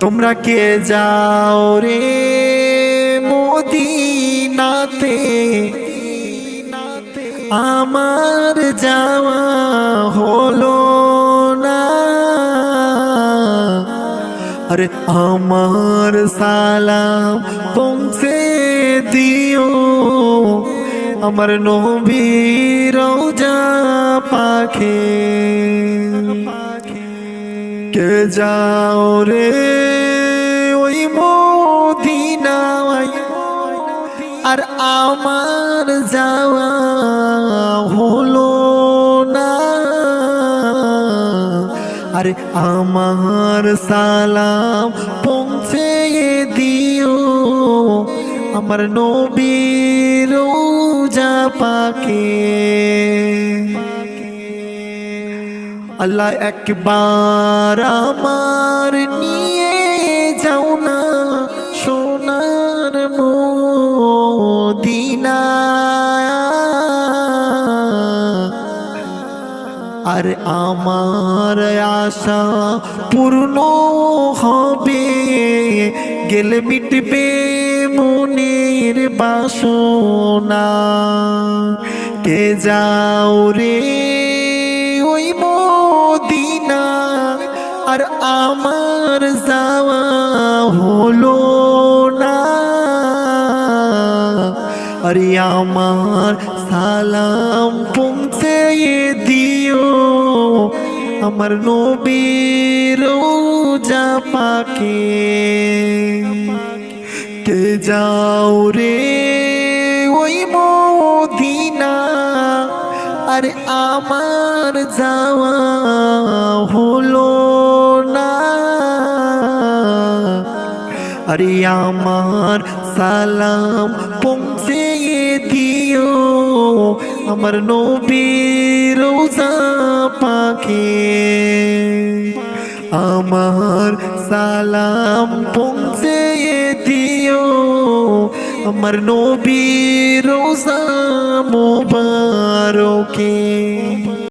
তোমরা কে যাও রে মদিনাতে? আমার যাওয়া হলো না। আরে আমার সালাম পৌঁছে দিও। আমার নবীর যা পাখে। কে যাও রে? ওই মদিনায়। আর আমার যাওয়া হলো না। আরে আমার সালাম পৌঁছে দিও। আমার নবীর রোজা পাকে। আল্লাহ একবার আমার নিয়ে যাও না, সোনার মদিনা। আর আমার আশা পূর্ণ হবে, গেলে মিটবে মনের বাসনা। কে যাও রে আর আমার যাওয়া হলো না। আরে আমার সালাম পৌঁছে দিও। আমার নবীর পাকে। কে যাও রে ওই মদিনা। আরে আমার যাওয়া হলো আরে আমার সালাম পৌঁছে দিও। আমার নবীর পাখে আমার সালাম পৌঁছে দিও। আমার নবীর মোবারকে।